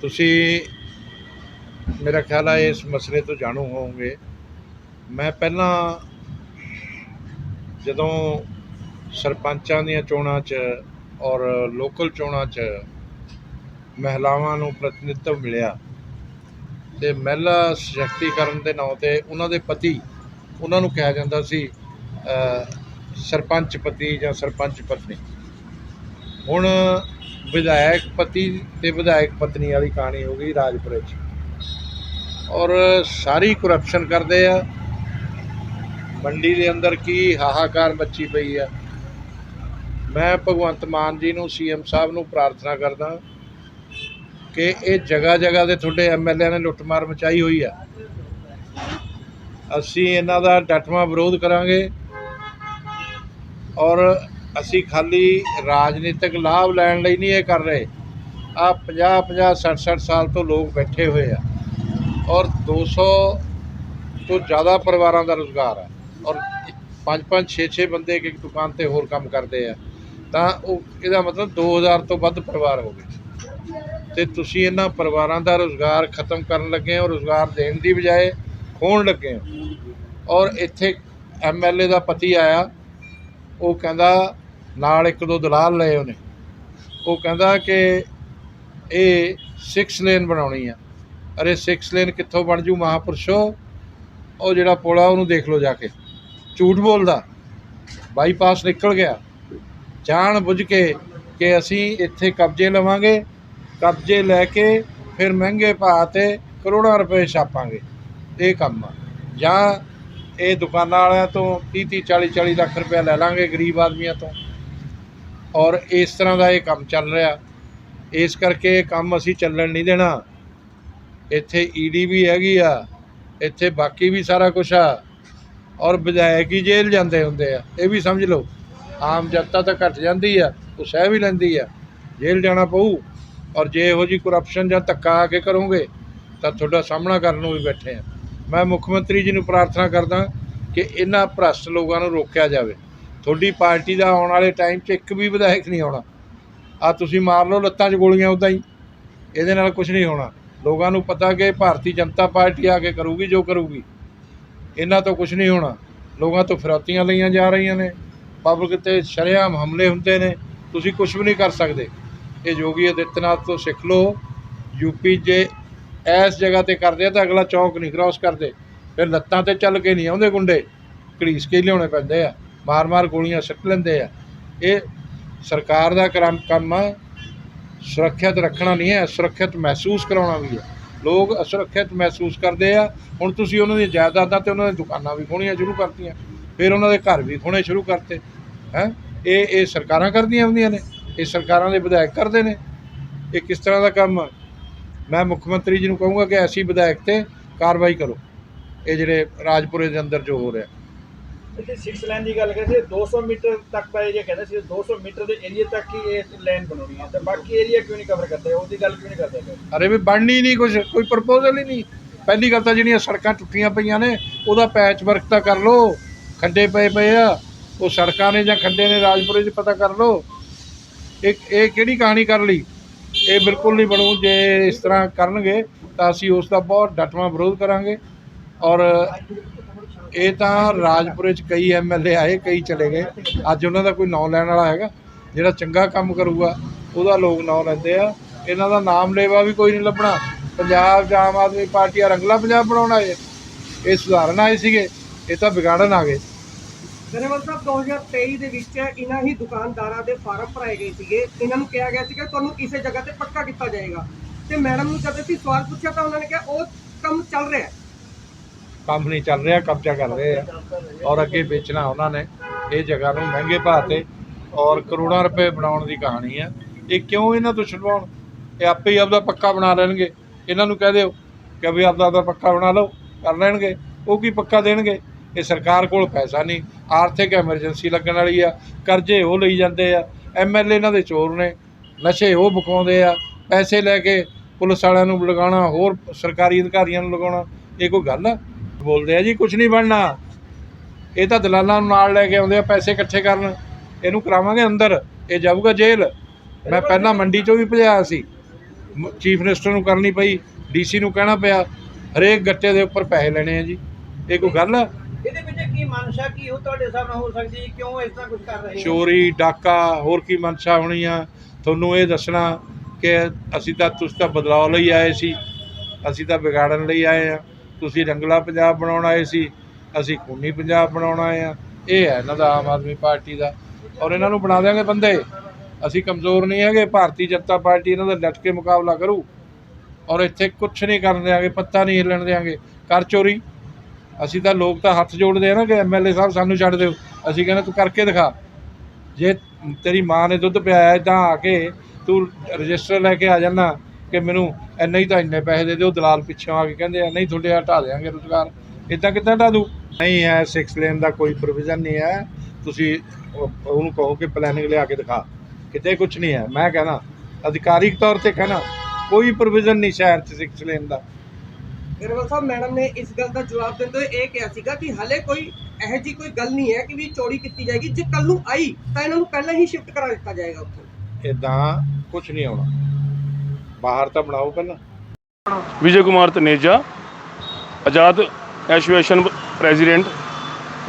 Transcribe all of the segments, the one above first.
ਤੁਸੀਂ ਮੇਰਾ ਖਿਆਲ ਹੈ ਇਸ ਮਸਲੇ ਤੋਂ ਜਾਣੂ ਹੋਵੋਗੇ। ਮੈਂ ਪਹਿਲਾਂ ਜਦੋਂ ਸਰਪੰਚਾਂ ਦੀਆਂ ਚੋਣਾਂ 'ਚ ਔਰ ਲੋਕਲ ਚੋਣਾਂ 'ਚ ਮਹਿਲਾਵਾਂ ਨੂੰ ਪ੍ਰਤੀਨਿਧਤਵ ਮਿਲਿਆ ਤੇ ਮਹਿਲਾ ਸਸ਼ਕਤੀਕਰਨ ਦੇ ਨਾਂ ਤੇ ਉਹਨਾਂ ਦੇ ਪਤੀ, ਉਹਨਾਂ ਨੂੰ ਕਿਹਾ ਜਾਂਦਾ ਸੀ ਸਰਪੰਚ ਪਤੀ ਜਾਂ ਸਰਪੰਚ ਪਤਨੀ। ਹੁਣ ਵਿਧਾਇਕ ਪਤੀ ਤੇ ਵਿਧਾਇਕ ਪਤਨੀ ਵਾਲੀ ਕਹਾਣੀ ਹੋ ਗਈ ਰਾਜਪੁਰੇ 'ਚ। ਔਰ ਸਾਰੀ ਕਰਪਸ਼ਨ ਕਰਦੇ ਆ। ਮੰਡੀ ਦੇ ਅੰਦਰ ਕੀ ਹਾਹਾਕਾਰ ਮੱਚੀ ਪਈ ਆ। ਮੈਂ ਭਗਵੰਤ ਮਾਨ ਜੀ ਨੂੰ ਸੀਐਮ ਸਾਹਿਬ ਨੂੰ ਪ੍ਰਾਰਥਨਾ ਕਰਦਾ ਕਿ ਇਹ ਜਗ੍ਹਾ ਜਗ੍ਹਾ ਦੇ ਤੁਹਾਡੇ ਐਮਐਲਏ ਨੇ ਲੁੱਟਮਾਰ ਮਚਾਈ ਹੋਈ ਆ। ਅਸੀਂ ਇਹਨਾਂ ਦਾ ਡਟਵਾਂ ਵਿਰੋਧ ਕਰਾਂਗੇ। ਔਰ ਅਸੀਂ ਖਾਲੀ ਰਾਜਨੀਤਿਕ ਲਾਭ ਲੈਣ ਲਈ ਨਹੀਂ ਇਹ ਕਰ ਰਹੇ। ਆ 50 50 60 60 ਸਾਲ ਤੋਂ ਲੋਕ ਬੈਠੇ ਹੋਏ ਆ। ਔਰ 200 ਤੋਂ ਜ਼ਿਆਦਾ ਪਰਿਵਾਰਾਂ ਦਾ ਰੁਜ਼ਗਾਰ ਆ। ਔਰ 5 5 6 6 ਬੰਦੇ ਇੱਕ ਇੱਕ ਦੁਕਾਨ ਤੇ ਹੋਰ ਕੰਮ ਕਰਦੇ ਆ। ਤਾਂ ਉਹ ਇਹਦਾ ਮਤਲਬ 2000 ਤੋਂ ਵੱਧ ਪਰਿਵਾਰ ਹੋ ਗਏ। ਤੇ ਤੁਸੀਂ ਇਹਨਾਂ ਪਰਿਵਾਰਾਂ ਦਾ ਰੁਜ਼ਗਾਰ ਖਤਮ ਕਰਨ ਲੱਗੇ ਹੋ, ਰੁਜ਼ਗਾਰ ਦੇਣ ਦੀ ਬਜਾਏ ਖੋਣ ਲੱਗੇ ਹੋ। ਔਰ ਇੱਥੇ ਐਮਐਲਏ ਦਾ ਪਤੀ ਆਇਆ। ਉਹ ਕਹਿੰਦਾ ਨਾਲ ਇੱਕ ਦੋ ਦਲਾਲ ਲਏ ਉਹਨੇ। ਉਹ ਕਹਿੰਦਾ ਕਿ ਇਹ 6 ਲੇਨ ਬਣਾਉਣੀ ਆ। ਅਰੇ 6 ਲੇਨ ਕਿੱਥੋਂ ਬਣ ਜੂ ਮਹਾਪੁਰਸ਼ੋ? ਉਹ ਜਿਹੜਾ ਪੁਲ ਆ ਉਹਨੂੰ ਦੇਖ ਲਓ ਜਾ ਕੇ। ਝੂਠ ਬੋਲਦਾ। ਬਾਈਪਾਸ ਨਿਕਲ ਗਿਆ। ਜਾਣ ਬੁੱਝ ਕੇ ਕਿ ਅਸੀਂ ਇੱਥੇ ਕਬਜ਼ੇ ਲਵਾਂਗੇ। ਕਬਜ਼ੇ ਲੈ ਕੇ ਫਿਰ ਮਹਿੰਗੇ ਭਾਅ ਤੇ ਕਰੋੜਾਂ ਰੁਪਏ ਛਾਪਾਂਗੇ। ਇਹ ਕੰਮ ਆ। ਜਾਂ ਇਹ ਦੁਕਾਨਾਂ ਵਾਲਿਆਂ ਤੋਂ 30 30 40 40 ਲੱਖ ਰੁਪਏ ਲੈ ਲਾਂਗੇ ਗਰੀਬ ਆਦਮੀਆਂ ਤੋਂ। ਔਰ ਇਸ ਤਰ੍ਹਾਂ ਦਾ ਇਹ ਕੰਮ ਚੱਲ ਰਿਹਾ। ਇਸ ਕਰਕੇ ਇਹ ਕੰਮ ਅਸੀਂ ਚੱਲਣ ਨਹੀਂ ਦੇਣਾ। ਇੱਥੇ ਈਡੀ ਵੀ ਹੈਗੀ ਆ। ਇੱਥੇ ਬਾਕੀ ਵੀ ਸਾਰਾ ਕੁਝ ਆ। ਔਰ ਵਿਧਾਇਕ ਹੀ ਜੇਲ੍ਹ ਜਾਂਦੇ ਹੁੰਦੇ ਆ। ਇਹ ਵੀ ਸਮਝ ਲਓ, ਆਮ ਜਨਤਾ ਤਾਂ ਘਟ ਜਾਂਦੀ ਆ, ਉਹ ਸਹਿ ਵੀ ਲੈਂਦੀ ਆ। ਜੇਲ੍ਹ ਜਾਣਾ ਪਊ। ਔਰ ਜੇ ਇਹੋ ਜੀ ਕਰਪਸ਼ਨ ਜਾਂ ਧੱਕਾ ਆ ਕੇ ਕਰੋਗੇ, ਤਾਂ ਤੁਹਾਡਾ ਸਾਹਮਣਾ ਕਰਨ ਨੂੰ ਵੀ ਬੈਠੇ ਆ। ਮੈਂ ਮੁੱਖ ਮੰਤਰੀ ਜੀ ਨੂੰ ਪ੍ਰਾਰਥਨਾ ਕਰਦਾ ਕਿ ਇਹਨਾਂ ਭ੍ਰਸ਼ਟ ਲੋਕਾਂ ਨੂੰ ਰੋਕਿਆ ਜਾਵੇ। ਤੁਹਾਡੀ ਪਾਰਟੀ ਦਾ ਆਉਣ ਵਾਲੇ ਟਾਈਮ 'ਚ ਇੱਕ ਵੀ ਵਿਧਾਇਕ ਨਹੀਂ ਆਉਣਾ। ਆ ਤੁਸੀਂ ਮਾਰ ਲਓ ਲੱਤਾਂ 'ਚ ਗੋਲੀਆਂ ਉਦਾਂ ਹੀ। ਇਹਦੇ ਨਾਲ ਕੁਝ ਨਹੀਂ ਹੋਣਾ। ਲੋਕਾਂ ਨੂੰ ਪਤਾ ਕਿ ਭਾਰਤੀ ਜਨਤਾ ਪਾਰਟੀ ਆ ਕੇ ਕਰੂਗੀ, ਜੋ ਕਰੂਗੀ। ਇਹਨਾਂ ਤੋਂ ਕੁਝ ਨਹੀਂ ਹੋਣਾ। ਲੋਕਾਂ ਤੋਂ ਫਿਰੌਤੀਆਂ ਲਈਆਂ ਜਾ ਰਹੀਆਂ ਨੇ। ਪਬਲਿਕ ਤੇ ਸ਼ਰੇਆਮ ਹਮਲੇ ਹੁੰਦੇ ਨੇ। ਤੁਸੀਂ ਕੁਝ ਵੀ ਨਹੀਂ ਕਰ ਸਕਦੇ। ਇਹ ਯੋਗੀ ਆਦਿੱਤਿਆਨਾਥ ਤੋਂ ਸਿੱਖ ਲਓ। ਯੂਪੀ ਜੇ ਇਸ ਜਗ੍ਹਾ ਤੇ ਕਰਦੇ ਆ ਤਾਂ ਅਗਲਾ ਚੌਂਕ ਨਹੀਂ ਕ੍ਰਾਸ ਕਰਦੇ। ਫਿਰ ਲੱਤਾਂ ਤੇ ਚੱਲ ਕੇ ਨਹੀਂ ਆਉਂਦੇ ਗੁੰਡੇ। ਘੜੀਸ ਕੇ ਲਿਆਉਣੇ ਪੈਂਦੇ ਆ। ਮਾਰ-ਮਾਰ ਗੋਲੀਆਂ ਸਿੱਟ ਲੈਂਦੇ ਆ। ਇਹ ਸਰਕਾਰ ਦਾ ਕਰਮ ਕੰਮ ਆ। ਸੁਰੱਖਿਅਤ ਰੱਖਣਾ ਨਹੀਂ ਹੈ ਸੁਰੱਖਿਅਤ ਮਹਿਸੂਸ ਕਰਾਉਣਾ ਵੀ ਹੈ। ਲੋਕ ਅਸੁਰੱਖਿਅਤ ਮਹਿਸੂਸ ਕਰਦੇ ਆ। ਹੁਣ ਤੁਸੀਂ ਉਹਨਾਂ ਦੀਆਂ ਜਾਇਦਾਦਾਂ ਤੇ ਉਹਨਾਂ ਦੀਆਂ ਦੁਕਾਨਾਂ ਵੀ ਖੋਣੀਆਂ ਸ਼ੁਰੂ ਕਰਤੀਆਂ। ਫਿਰ ਉਹਨਾਂ ਦੇ ਘਰ ਵੀ ਖੋਣੇ ਸ਼ੁਰੂ ਕਰਤੇ। ਹੈ? ਇਹ ਇਹ ਸਰਕਾਰਾਂ ਕਰਦੀਆਂ ਹੁੰਦੀਆਂ ਨੇ। ਇਹ ਸਰਕਾਰਾਂ ਦੇ ਵਿਧਾਇਕ ਕਰਦੇ ਨੇ। ਇਹ ਕਿਸ ਤਰ੍ਹਾਂ ਦਾ ਕੰਮ ਆ? ਮੈਂ ਮੁੱਖ ਮੰਤਰੀ ਜੀ ਨੂੰ ਕਹੂੰਗਾ ਕਿ ਐਸੀ ਵਿਧਾਇਕ ਤੇ ਕਾਰਵਾਈ ਕਰੋ। ਇਹ ਜਿਹੜੇ ਰਾਜਪੁਰੇ ਦੇ ਅੰਦਰ ਜੋ ਹੋ ਰਿਹਾ। ਜੇ 6 ਲਾਈਨ ਦੀ ਗੱਲ ਕਰੀਏ 200 ਮੀਟਰ ਤੱਕ ਦਾ ਏਰੀਆ ਕਹਿੰਦੇ ਸੀ 200 ਮੀਟਰ ਦੇ ਏਰੀਆ ਤੱਕ ਹੀ ਇਹ ਲਾਈਨ ਬਣਾਉਣੀ ਹੈ। ਤੇ ਬਾਕੀ ਏਰੀਆ ਕਿਉਂ ਨਹੀਂ ਕਵਰ ਕਰਦੇ? ਉਹਦੀ ਗੱਲ ਕਿਉਂ ਨਹੀਂ ਕਰਦੇ? ਪਏ? ਅਰੇ ਵੀ ਬਣਨੀ ਨਹੀਂ ਕੁਝ ਕੋਈ ਪ੍ਰਪੋਜ਼ਲ ਹੀ ਨਹੀਂ। ਪਹਿਲੀ ਗੱਲ ਤਾਂ ਜਿਹੜੀਆਂ ਸੜਕਾਂ ਟੁੱਟੀਆਂ ਪਈਆਂ ਨੇ ਉਹਦਾ ਪੈਚ ਵਰਕ ਤਾਂ ਕਰ ਲਓ। ਖੱਡੇ ਪਏ ਪਏ ਆ। ਉਹ ਸੜਕਾਂ ਨੇ ਜਾਂ ਖੱਡੇ ਨੇ ਰਾਜਪੁਰੇ 'ਚ ਪਤਾ ਕਰ ਲਓ। ਇਹ ਇਹ ਕਿਹੜੀ ਕਹਾਣੀ ਕਰ ਲਈ? ਇਹ ਬਿਲਕੁਲ ਨਹੀਂ ਬਣੂ, ਜੇ ਇਸ ਤਰ੍ਹਾਂ ਕਰਨਗੇ ਤਾਂ ਅਸੀਂ ਉਸ ਦਾ ਬਹੁਤ ਡਟਵਾਂ ਵਿਰੋਧ ਕਰਾਂਗੇ। ਔਰ ਇਹ ਤਾਂ ਰਾਜਪੁਰੇ 'ਚ ਕਈ ਐਮਐਲਏ ਆਏ, ਕਈ ਚਲੇ ਗਏ। ਅੱਜ ਉਹਨਾਂ ਦਾ ਕੋਈ ਨਾਂ ਲੈਣ ਵਾਲਾ ਹੈਗਾ, ਜਿਹੜਾ ਚੰਗਾ ਕੰਮ ਕਰੂਗਾ, ਉਹਦਾ ਲੋਕ ਨਾਂ ਲੈਂਦੇ ਆ। ਇਹਨਾਂ ਦਾ ਨਾਮ ਲੇਵਾ ਵੀ ਕੋਈ ਨਹੀਂ ਲੱਭਣਾ। ਪੰਜਾਬ 'ਚ ਆਮ ਆਦਮੀ ਪਾਰਟੀ ਆ, ਰੰਗਲਾ ਪੰਜਾਬ ਬਣਾਉਣ ਆਏ। ਇਹ ਸੁਧਾਰਨ ਆਏ ਸੀਗੇ, ਇਹ ਤਾਂ ਵਿਗਾੜਨ ਆ ਗਏ। ਗਰੇਵਾਲ ਸਾਹਿਬ 2023 ਦੇ ਵਿੱਚ ਇਹਨਾਂ ਹੀ ਦੁਕਾਨਦਾਰਾਂ ਦੇ ਫਾਰਮ ਭਰਾਏ ਗਏ ਸੀਗੇ। ਇਹਨਾਂ ਨੂੰ ਕਿਹਾ ਗਿਆ ਸੀਗਾ, ਤੁਹਾਨੂੰ ਕਿਸੇ ਜਗ੍ਹਾ ਤੇ ਪੱਕਾ ਕੀਤਾ ਜਾਏਗਾ। ਤੇ ਮੈਡਮ ਨੂੰ ਜਦੋਂ ਅਸੀਂ ਸਵਾਲ ਪੁੱਛਿਆ ਤਾਂ ਉਹਨਾਂ ਨੇ ਕਿਹਾ, ਉਹ ਕੰਮ ਚੱਲ ਰਿਹਾ ਹੈ। ਕੰਮ ਨਹੀਂ ਚੱਲ ਰਿਹਾ, ਕਬਜ਼ਾ ਕਰ ਰਹੇ ਆ। ਔਰ ਅੱਗੇ ਵੇਚਣਾ ਉਹਨਾਂ ਨੇ। ਇਹ ਜਗ੍ਹਾ ਨੂੰ ਮਹਿੰਗੇ ਭਾਅ ਤੇ ਔਰ ਕਰੋੜਾਂ ਰੁਪਏ ਬਣਾਉਣ ਦੀ ਕਹਾਣੀ ਆ। ਇਹ ਕਿਉਂ ਇਹਨਾਂ ਤੋਂ ਛਡਵਾਉਣ? ਇਹ ਆਪੇ ਹੀ ਆਪਦਾ ਪੱਕਾ ਬਣਾ ਲੈਣਗੇ। ਇਹਨਾਂ ਨੂੰ ਕਹਿ ਦਿਓ ਕਿ ਵੀ ਆਪਦਾ ਆਪਦਾ ਪੱਕਾ ਬਣਾ ਲਓ, ਕਰ ਲੈਣਗੇ। ਉਹ ਕੀ ਪੱਕਾ ਦੇਣਗੇ? ਇਹ ਸਰਕਾਰ ਕੋਲ ਪੈਸਾ ਨਹੀਂ, ਆਰਥਿਕ ਐਮਰਜੈਂਸੀ ਲੱਗਣ ਵਾਲੀ ਆ, ਕਰਜ਼ੇ ਉਹ ਲਈ ਜਾਂਦੇ ਆ ਐਮਐਲਏ ਇਹਨਾਂ ਦੇ ਚੋਰ ਨੇ, ਨਸ਼ੇ ਉਹ ਬਕਾਉਂਦੇ ਆ, ਪੈਸੇ ਲੈ ਕੇ ਪੁਲਿਸ ਵਾਲਿਆਂ ਨੂੰ ਲਗਾਉਣਾ, ਹੋਰ ਸਰਕਾਰੀ ਅਧਿਕਾਰੀਆਂ ਨੂੰ ਲਗਾਉਣਾ, ਇਹ ਕੋਈ ਗੱਲ ਬੋਲਦੇ ਆ ਜੀ ਕੁਝ ਨਹੀਂ ਬਣਨਾ। ਇਹ ਤਾਂ ਦਲਾਲਾਂ ਨੂੰ ਨਾਲ ਲੈ ਕੇ ਆਉਂਦੇ ਆ, ਪੈਸੇ ਇਕੱਠੇ ਕਰਨ। ਇਹਨੂੰ ਕਰਾਵਾਂਗੇ ਅੰਦਰ, ਇਹ ਜਾਊਗਾ ਜੇਲ੍ਹ। ਮੈਂ ਪਹਿਲਾਂ ਮੰਡੀ ਚੋਂ ਵੀ ਭਜਾਇਆ ਸੀ। ਚੀਫ ਮਿਨਿਸਟਰ ਨੂੰ ਕਰਨੀ ਪਈ, ਡੀਸੀ ਨੂੰ ਕਹਿਣਾ ਪਿਆ, ਹਰੇਕ ਗੱਟੇ ਦੇ ਉੱਪਰ ਪੈਸੇ ਲੈਣੇ ਆ ਜੀ। ਇਹ ਕੋਈ ਗੱਲ ਮਨਸ਼ਾ ਕੀ ਹੋ ਤੁਹਾਡੇ ਹਿਸਾਬ ਨਾਲ ਹੋ ਸਕਦੀ ਹੈ? ਕਿਉਂ ਇਸ ਤਰ੍ਹਾਂ ਕੁਝ ਕਰ ਰਹੇ ਹੋ? ਚੋਰੀ, ਡਾਕਾ, ਹੋਰ ਕੀ ਮਨਸ਼ਾ ਹੋਣੀ ਆ? ਤੁਹਾਨੂੰ ਇਹ ਦੱਸਣਾ ਕਿ ਅਸੀਂ ਤਾਂ ਤੁਸੀਂ ਤਾਂ ਬਦਲਾਅ ਲਈ ਆਏ ਸੀ। ਅਸੀਂ ਤਾਂ ਵਿਗਾੜਨ ਲਈ ਆਏ ਆ। ਤੁਸੀਂ ਰੰਗਲਾ ਪੰਜਾਬ ਬਣਾਉਣ ਆਏ ਸੀ। ਅਸੀਂ ਖੂਨੀ ਪੰਜਾਬ ਬਣਾਉਣ ਆਏ ਆ। ਇਹ ਹੈ ਇਹਨਾਂ ਦਾ ਆਮ ਆਦਮੀ ਪਾਰਟੀ ਦਾ। ਔਰ ਇਹਨਾਂ ਨੂੰ ਬਣਾ ਦਿਆਂਗੇ ਬੰਦੇ। ਅਸੀਂ ਕਮਜ਼ੋਰ ਨਹੀਂ ਹੈਗੇ। ਭਾਰਤੀ ਜਨਤਾ ਪਾਰਟੀ ਇਹਨਾਂ ਦਾ ਡਟ ਕੇ ਮੁਕਾਬਲਾ ਕਰੂ। ਔਰ ਇੱਥੇ ਕੁਝ ਨਹੀਂ ਕਰਨ ਦਿਆਂਗੇ, ਪੱਤਾ ਨਹੀਂ ਹਿੱਲਣ ਦਿਆਂਗੇ। ਕਰ ਚੋਰੀ। ਅਸੀਂ ਤਾਂ ਲੋਕ ਤਾਂ ਹੱਥ ਜੋੜਦੇ ਆ ਨਾ ਕਿ ਐਮਐਲਏ ਸਾਹਿਬ ਸਾਨੂੰ ਛੱਡ ਦਿਓ। ਅਸੀਂ ਕਹਿੰਦੇ ਤੂੰ ਕਰਕੇ ਦਿਖਾ। ਜੇ ਤੇਰੀ ਮਾਂ ਨੇ ਦੁੱਧ ਪਿਆਇਆ ਤਾਂ ਆ ਕੇ ਤੂੰ ਰਜਿਸਟਰ ਲੈ ਕੇ ਆ ਜਾਣਾ ਕਿ ਮੈਨੂੰ ਇੰਨੇ ਹੀ ਤਾਂ ਇੰਨੇ ਪੈਸੇ ਦੇ ਦਿਓ, ਦਲਾਲ ਪਿੱਛੋਂ ਆ ਕੇ ਕਹਿੰਦੇ ਆ, ਨਹੀਂ ਤੁਹਾਡੇ ਹਟਾ ਦੇਾਂਗੇ ਰੁਜ਼ਗਾਰ। ਇਦਾਂ ਕਿੱਦਾਂ ਹਟਾ ਦੂ ਨਹੀਂ ਹੈ 6 ਲੇਨ ਦਾ ਕੋਈ ਪ੍ਰੋਵੀਜ਼ਨ ਨਹੀਂ ਹੈ। ਤੁਸੀਂ ਉਹਨੂੰ ਕਹੋ ਕਿ ਪਲੈਨਿੰਗ ਲਿਆ ਕੇ ਦਿਖਾ। ਕਿਤੇ ਕੁਝ ਨਹੀਂ ਹੈ। ਮੈਂ ਕਹਿਣਾ, ਅਧਿਕਾਰਿਕ ਤੌਰ ਤੇ ਕਹਿਣਾ, ਕੋਈ ਪ੍ਰੋਵੀਜ਼ਨ ਨਹੀਂ ਸ਼ਹਿਰ 'ਚ 6 ਲੇਨ ਦਾ। ਗਿਰਵਲ ਸਾਹਿਬ ਮੈਡਮ ਨੇ ਇਸ ਗੱਲ ਦਾ ਜਵਾਬ ਦਿੰਦੇ ਹੋਏ ਇਹ ਕਿਹਾ ਸੀਗਾ ਕਿ ਹਲੇ ਕੋਈ ਇਹੋ ਜੀ ਕੋਈ ਗੱਲ ਨਹੀਂ ਹੈ ਕਿ ਵੀ ਚੋਰੀ ਕੀਤੀ ਜਾਏਗੀ। ਜੇ ਕੱਲ ਨੂੰ ਆਈ ਤਾਂ ਇਹਨਾਂ ਨੂੰ ਪਹਿਲਾਂ ਹੀ ਸ਼ਿਫਟ ਕਰਾ ਦਿੱਤਾ ਜਾਏਗਾ ਉੱਥੇ। ਇਦਾਂ ਕੁਝ ਨਹੀਂ ਆਉਣਾ। ਬਾਹਰ ਤਾਂ ਬਣਾਓ ਪਹਿਲਾਂ। Vijay Kumar Taneja Azad association president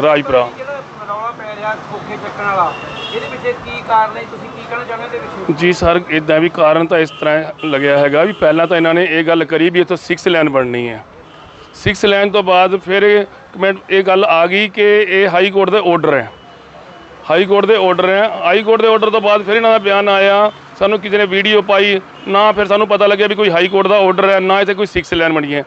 Rajpura. ਜਿਹੜਾ ਰੌਲਾ ਪੈ ਰਿਹਾ ਖੋਖੇ ਚੱਕਣ ਵਾਲਾ। ਇਹਦੇ ਵਿੱਚ ਕੀ ਕਾਰਨ ਹੈ? ਤੁਸੀਂ ਕੀ ਕਹਿਣਾ ਚਾਹੁੰਦੇ ਇਹਦੇ ਵਿੱਚ? ਜੀ ਸਰ ਇਦਾਂ ਵੀ ਕਾਰਨ ਤਾਂ ਇਸ ਤਰ੍ਹਾਂ ਲੱਗਿਆ ਹੈਗਾ ਵੀ ਪਹਿਲਾਂ ਤਾਂ ਇਹਨਾਂ ਨੇ ਇਹ ਗੱਲ ਕਰੀ ਵੀ ਇੱਥੋਂ 6 ਲਾਈਨ ਬਣਨੀ ਹੈ। 6 ਲਾਈਨ ਤੋਂ ਬਾਅਦ ਫਿਰ ਇਹ ਕਮੈਂਟ ਇਹ ਗੱਲ ਆ ਗਈ ਕਿ ਇਹ ਹਾਈ ਕੋਰਟ ਦੇ ਆਰਡਰ ਹੈ। ਹਾਈ ਕੋਰਟ ਦੇ ਆਰਡਰ ਹੈ। ਹਾਈ ਕੋਰਟ ਦੇ ਆਰਡਰ ਤੋਂ ਬਾਅਦ ਫਿਰ ਇਹਨਾਂ ਦਾ ਬਿਆਨ ਆਇਆ। ਸਾਨੂੰ ਕਿਸੇ ਨੇ ਵੀਡੀਓ ਪਾਈ, ਨਾ ਫਿਰ ਸਾਨੂੰ ਪਤਾ ਲੱਗਿਆ ਵੀ ਕੋਈ ਹਾਈ ਕੋਰਟ ਦਾ ਆਰਡਰ ਹੈ, ਨਾ ਇੱਥੇ ਕੋਈ 6 ਲਾਈਨ ਬਣੀ ਹੈ।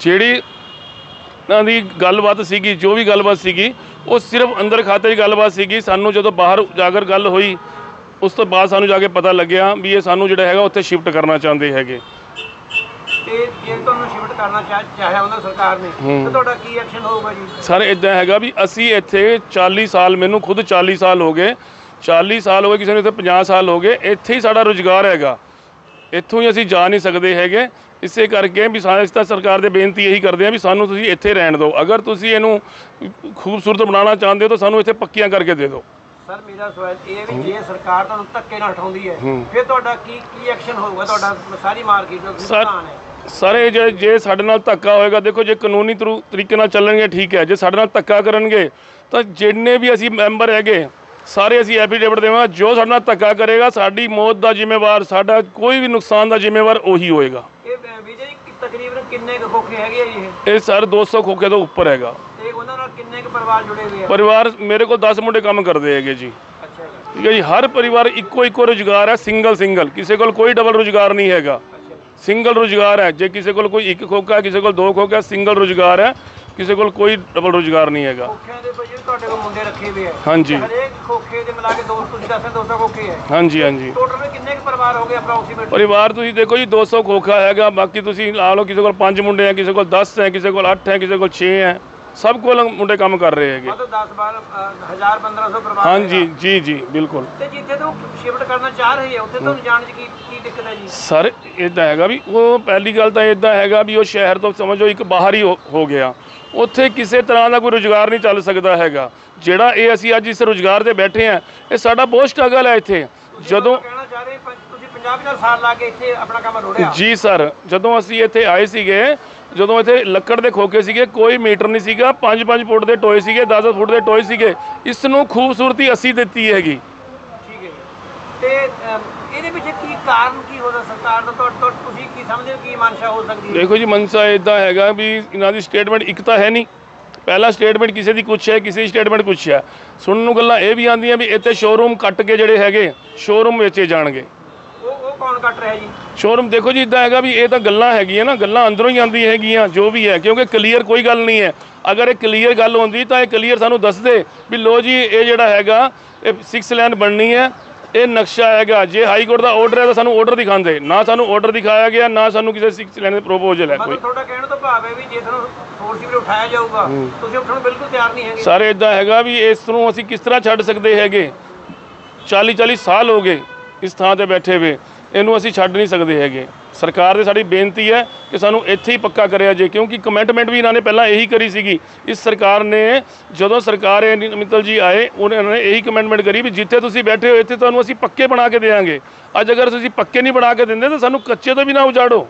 ਜਿਹੜੀ ਇਹਨਾਂ ਦੀ ਗੱਲਬਾਤ ਸੀਗੀ, ਜੋ ਵੀ ਗੱਲਬਾਤ ਸੀਗੀ ਉਹ ਸਿਰਫ ਅੰਦਰ ਖਾਤੇ ਦੀ ਗੱਲਬਾਤ ਸੀਗੀ। ਸਾਨੂੰ ਜਦੋਂ ਬਾਹਰ ਜਾਗਰ ਗੱਲ ਹੋਈ ਉਸ ਤੋਂ ਬਾਅਦ ਸਾਨੂੰ ਜਾ ਕੇ ਪਤਾ ਲੱਗਿਆ ਵੀ ਇਹ ਸਾਨੂੰ ਜਿਹੜਾ ਹੈਗਾ ਉੱਥੇ ਸ਼ਿਫਟ ਕਰਨਾ ਚਾਹੁੰਦੇ ਹੈਗੇ। ਤੇ ਜੇ ਤੁਹਾਨੂੰ ਸ਼ਿਫਟ ਕਰਨਾ ਚਾਹ ਚਾਹਿਆ ਉਹਨਾਂ ਸਰਕਾਰ ਨੇ। ਤਾਂ ਤੁਹਾਡਾ ਕੀ ਐਕਸ਼ਨ ਹੋਊਗਾ ਜੀ? ਸਰ ਇਦਾਂ ਹੈਗਾ ਵੀ ਅਸੀਂ ਇੱਥੇ 40 ਸਾਲ ਮੈਨੂੰ ਖੁਦ 40 ਸਾਲ ਹੋ ਗਏ। 40 ਸਾਲ ਹੋ ਗਏ ਕਿਸੇ ਨੂੰ ਇੱਥੇ 50 ਸਾਲ ਹੋ ਗਏ। ਇੱਥੇ ਹੀ ਸਾਡਾ ਰੁਜ਼ਗਾਰ ਹੈਗਾ। ਇੱਥੋਂ ਹੀ ਅਸੀਂ ਜਾ ਨਹੀਂ ਸਕਦੇ ਹੈਗੇ। ਇਸੇ ਕਰਕੇ ਵੀ ਸਾਰੇ ਤਾਂ ਸਰਕਾਰ ਦੇ ਬੇਨਤੀ ਇਹੀ ਕਰਦੇ ਆ ਵੀ ਸਾਨੂੰ ਤੁਸੀਂ ਇੱਥੇ ਰਹਿਣ ਦਿਓ। ਅਗਰ ਤੁਸੀਂ ਇਹਨੂੰ ਖੂਬਸੂਰਤ ਬਣਾਉਣਾ ਚਾਹੁੰਦੇ ਹੋ ਤਾਂ ਸਾਨੂੰ ਇੱਥੇ ਪੱਕੀਆਂ ਕਰਕੇ ਦੇ ਦਿਓ। ਸਰ ਮੇਰਾ ਸਵਾਲ ਇਹ ਵੀ ਜੇ ਸਰਕਾਰ ਤੁਹਾਨੂੰ ਧੱਕੇ ਨਾਲ ਹਟਾਉਂਦੀ ਹੈ। ਫਿਰ ਤੁਹਾਡਾ ਕੀ ਕੀ ਐਕਸ਼ਨ ਹੋਊਗਾ? ਤੁਹਾਡਾ ਸਾਰੀ ਮਾਰਕੀਟ ਦਾ ਨੁਕਸਾਨ ਹੈ। ਸਾਰੇ ਜੇ ਜੇ ਸਾਡੇ ਨਾਲ ਧੱਕਾ ਹੋਏਗਾ ਦੇਖੋ ਜੇ ਕਾਨੂੰਨੀ ਤਰੂ- ਤਰੀਕੇ ਨਾਲ ਚੱਲਣਗੇ ਠੀਕ ਹੈ। ਜੇ ਸਾਡੇ ਨਾਲ ਧੱਕਾ ਕਰਨਗੇ ਤਾਂ ਜਿੰਨੇ ਵੀ ਅਸੀਂ ਮੈਂਬਰ ਹੈਗੇ ਸਾਰੇ ਅਸੀਂ ਐਫੀਡੇਵਿਟ ਦੇਵਾਂਗੇ। ਜੋ ਸਾਡੇ ਨਾਲ ਧੱਕਾ ਕਰੇਗਾ ਸਾਡੀ ਮੌਤ ਦਾ ਜ਼ਿੰਮੇਵਾਰ ਸਾਡਾ ਕੋਈ ਵੀ ਨੁਕਸਾਨ ਦਾ ਜ਼ਿੰਮੇਵਾਰ ਉਹੀ ਹੋਏਗਾ। ਇਹ ਵਿਜੇ ਤਕਰੀਬਨ ਕਿੰਨੇ ਕੁ ਖੋਖੇ ਹੈਗੇ ਆ ਜੀ ਇਹ? ਇਹ ਸਰ 200 ਖੋਖੇ ਤੋਂ ਉੱਪਰ ਹੈਗਾ। ਤੇ ਉਹਨਾਂ ਨਾਲ ਕਿੰਨੇ ਕੁ ਪਰਿਵਾਰ ਜੁੜੇ ਹੋਏ ਆ? ਪਰਿਵਾਰ ਮੇਰੇ ਕੋਲ 10 ਮੁੰਡੇ ਕੰਮ ਕਰਦੇ ਹੈਗੇ ਜੀ। ਅੱਛਾ ਜੀ। ਠੀਕ ਹੈ ਜੀ ਹਰ ਪਰਿਵਾਰ ਇੱਕੋ ਇੱਕੋ ਰੁਜ਼ਗਾਰ ਹੈ ਸਿੰਗਲ ਸਿੰਗਲ। ਕਿਸੇ ਕੋਲ ਕੋਈ ਡਬਲ ਰੁਜ਼ਗਾਰ ਨਹੀਂ ਹੈਗਾ। ਅੱਛਾ ਸਿੰਗਲ ਰੁਜ਼ਗਾਰ ਹੈ। ਜੇ ਕਿਸੇ ਕੋਲ ਕੋਈ ਇੱਕ ਖੋਖਾ ਹੈ ਕਿਸੇ ਕੋਲ ਦੋ ਖੋਖਾ ਹੈ, ਸਿੰਗਲ ਰੁਜ਼ਗਾਰ ਹੈ। ਕਿਸੇ ਕੋਲ ਕੋਈ ਡਬਲ ਰੁਜ਼ਗਾਰ ਨਹੀਂ ਹੈਗਾ। ਖੋਖਿਆਂ ਦੇ ਭਾਈ ਤੁਹਾਡੇ ਕੋਲ ਮੁੰਡੇ ਰੱਖੇ ਹੋਏ ਆ। ਹਾਂਜੀ। ਤੇ ਹਰੇਕ ਖੋਖੇ ਦੇ ਮਿਲਾ ਕੇ ਦੋ ਤੁਸੀਂ ਦੱਸਿਆ 200 ਖੋਖੇ ਹੈ ਹਾਂਜੀ ਹਾਂਜੀ। ਟੋਟਲ ਵਿੱਚ ਕਿੰਨੇ ਕੁ ਪਰਿਵਾਰ ਹੋ ਗਏ ਅਪਰੋਕਸੀਮੇਟ ਪਰਿਵਾਰ ਤੁਸੀਂ ਦੇਖੋ ਜੀ 200 ਖੋਖਾ ਹੈਗਾ ਬਾਕੀ ਤੁਸੀਂ ਲਾ ਲਓ ਕਿਸੇ ਕੋਲ 5 ਮੁੰਡੇ ਹੈ ਕਿਸੇ ਕੋਲ 10 ਹੈ ਕਿਸੇ ਕੋਲ 8 ਹੈ ਕਿਸੇ ਕੋਲ 6 ਹੈ ਸਭ ਕੋਲ ਮੁੰਡੇ ਕੰਮ ਕਰ ਰਹੇ ਹੈਗੇ। ਮਤਲਬ 10 12 1000 1500 ਪਰਿਵਾਰ ਹਾਂਜੀ। ਜੀ ਜੀ ਬਿਲਕੁਲ। ਤੇ ਜਿੱਥੇ ਤੋਂ ਸ਼ਿਫਟ ਕਰਨਾ ਚਾਹ ਰਹੇ ਆ ਉੱਥੇ ਤੁਹਾਨੂੰ ਜਾਣ ਚ ਕੀ ਕੀ ਦਿੱਕਤ ਹੈ ਜੀ? ਸਰ ਇਦਾਂ ਹੈਗਾ ਵੀ ਉਹ ਪਹਿਲੀ ਗੱਲ ਤਾਂ ਇਦਾਂ ਹੈਗਾ ਵੀ ਉਹ ਸ਼ਹਿਰ ਤੋਂ ਸਮਝੋ ਇੱਕ ਬਾਹਰ ਹੀ ਹੋ- ਹੋ ਗਿਆ। ਉੱਥੇ ਕਿਸੇ ਤਰ੍ਹਾਂ ਦਾ ਕੋਈ ਰੁਜ਼ਗਾਰ ਨਹੀਂ ਚੱਲ ਸਕਦਾ ਹੈਗਾ। ਜਿਹੜਾ ਇਹ ਅਸੀਂ ਅੱਜ ਇਸ ਰੁਜ਼ਗਾਰ ਤੇ ਬੈਠੇ ਆ ਇਹ ਸਾਡਾ ਬਹੁਤ ਸਟਰਗਲ ਹੈ ਇੱਥੇ। ਜਦੋਂ ਕਹਿਣਾ ਚਾਹ ਰਹੇ ਪੰ- ਤੁਸੀਂ 50 50 ਸਾਲ ਲਾ ਕੇ ਇੱਥੇ ਆਪਣਾ ਕੰਮ ਰੋੜਿਆ। ਜੀ ਸਰ ਜਦੋਂ ਅਸੀਂ ਇੱਥੇ ਆਏ ਸੀਗੇ ਜਦੋਂ ਇੱਥੇ ਲੱਕੜ ਦੇ ਖੋਕੇ ਸੀਗੇ ਕੋਈ ਮੀਟਰ ਨਹੀਂ ਸੀਗਾ 5-5 ਫੁੱਟ ਦੇ ਟੋਏ ਸੀਗੇ 10-10 ਫੁੱਟ ਦੇ ਟੋਏ ਸੀਗੇ ਇਸ ਨੂੰ ਖੂਬਸੂਰਤੀ ਅਸੀਂ ਦਿੱਤੀ ਹੈਗੀ। ਤੇ ਇਹਦੇ ਪਿੱਛੇ ਕੀ ਕਾਰਨ ਕੀ ਹੋ ਸਰਕਾਰ ਦਾ ਤੁਹਾਡੇ ਤੋਂ ਤੁਸੀਂ ਕੀ ਸਮਝਦੇ ਕੀ ਮਨਸ਼ਾ ਹੋ ਸਕਦੀ ਹੈ? ਦੇਖੋ ਜੀ ਮਨਸਾ ਇਦਾਂ ਹੈਗਾ ਵੀ ਇਹਨਾਂ ਦੀ ਸਟੇਟਮੈਂਟ ਇੱਕ ਤਾਂ ਹੈ ਨਹੀਂ। ਪਹਿਲਾ ਸਟੇਟਮੈਂਟ ਕਿਸੇ ਦੀ ਕੁਛ ਹੈ ਕਿਸੇ ਦੀ ਸਟੇਟਮੈਂਟ ਕੁਛ ਹੈ। ਸੁਣਨ ਨੂੰ ਗੱਲਾਂ ਇਹ ਵੀ ਆਉਂਦੀਆਂ ਵੀ ਇੱਥੇ ਸ਼ੋਰੂਮ ਕੱਟ ਕੇ ਜਿਹੜੇ ਹੈਗੇ ਸ਼ੋਰੂਮ ਵੇਚੇ ਜਾਣਗੇ। ਉਹ ਉਹ ਕੌਣ ਕੱਟ ਰਿਹਾ ਜੀ? ਸ਼ੋਰੂਮ ਦੇਖੋ ਜੀ ਇਦਾਂ ਹੈਗਾ ਵੀ ਇਹ ਤਾਂ ਗੱਲਾਂ ਹੈਗੀਆਂ ਨਾ ਗੱਲਾਂ ਅੰਦਰੋਂ ਹੀ ਆਉਂਦੀਆਂ ਹੈਗੀਆਂ ਜੋ ਵੀ ਹੈ ਕਿਉਂਕਿ ਕਲੀਅਰ ਕੋਈ ਗੱਲ ਨਹੀਂ ਹੈ। ਅਗਰ ਇਹ ਕਲੀਅਰ ਗੱਲ ਹੁੰਦੀ ਤਾਂ ਇਹ ਕਲੀਅਰ ਸਾਨੂੰ ਦੱਸਦੇ ਵੀ ਲੋ ਜੀ ਇਹ ਜਿਹੜਾ ਹੈਗਾ ਇਹ 6 ਲਾਈਨ ਬਣਨੀ ਹੈ। ਇਹ ਨਕਸ਼ਾ ਹੈਗਾ ਜੇ ਹਾਈ ਕੋਰਟ ਦਾ ਆਰਡਰ ਹੈ ਤਾਂ ਸਾਨੂੰ ਆਰਡਰ ਦਿਖਾਉਂਦੇ। ਨਾ ਸਾਨੂੰ ਆਰਡਰ ਦਿਖਾਇਆ ਗਿਆ ਨਾ ਸਾਨੂੰ ਕਿਸੇ 6 ਲਾਈਨ ਦੇ ਪ੍ਰੋਪੋਜ਼ਲ ਹੈ ਕੋਈ। ਤੁਹਾਡਾ ਕਹਿਣ ਤੋਂ ਭਾਵ ਹੈ ਵੀ ਜੇ ਤੁਹਾਨੂੰ ਫੋਰਸ ਵੀ ਉਠਾਇਆ ਜਾਊਗਾ ਤੁਸੀਂ ਉੱਠਣ ਨੂੰ ਬਿਲਕੁਲ ਤਿਆਰ ਨਹੀਂ ਹੈਗੇ। ਸਾਰੇ ਇਦਾਂ ਹੈਗਾ ਵੀ ਇਸ ਨੂੰ ਅਸੀਂ ਕਿਸ ਤਰ੍ਹਾਂ ਛੱਡ ਸਕਦੇ ਹੈਗੇ? 40 40 ਸਾਲ ਹੋ ਗਏ ਇਸ ਥਾਂ ਤੇ ਬੈਠੇ ਹੋਏ। ਇਹਨੂੰ ਅਸੀਂ ਛੱਡ ਨਹੀਂ ਸਕਦੇ ਹੈਗੇ। ਸਰਕਾਰ ਦੇ ਸਾਡੀ ਬੇਨਤੀ ਹੈ ਕਿ ਸਾਨੂੰ ਇੱਥੇ ਹੀ ਪੱਕਾ ਕਰਿਆ ਜੇ ਕਿਉਂਕਿ ਕਮੈਂਟਮੈਂਟ ਵੀ ਇਹਨਾਂ ਨੇ ਪਹਿਲਾਂ ਇਹੀ ਕਰੀ ਸੀਗੀ। ਇਸ ਸਰਕਾਰ ਨੇ ਜਦੋਂ ਸਰਕਾਰ ਇਹ ਨੀ- ਮਿੱਤਲ ਜੀ ਆਏ ਉਹਨਾਂ ਨੇ ਇਹੀ ਕਮੈਂਟਮੈਂਟ ਕਰੀ ਵੀ ਜਿੱਥੇ ਤੁਸੀਂ ਬੈਠੇ ਹੋ, ਇੱਥੇ ਤੁਹਾਨੂੰ ਅਸੀਂ ਪੱਕੇ ਬਣਾ ਕੇ ਦੇਵਾਂਗੇ। ਅੱਜ ਅਗਰ ਤੁਸੀਂ ਪੱਕੇ ਨਹੀਂ ਬਣਾ ਕੇ ਦਿੰਦੇ, ਤਾਂ ਸਾਨੂੰ ਕੱਚੇ ਤੋਂ ਵੀ ਨਾ ਉਜਾੜੋ।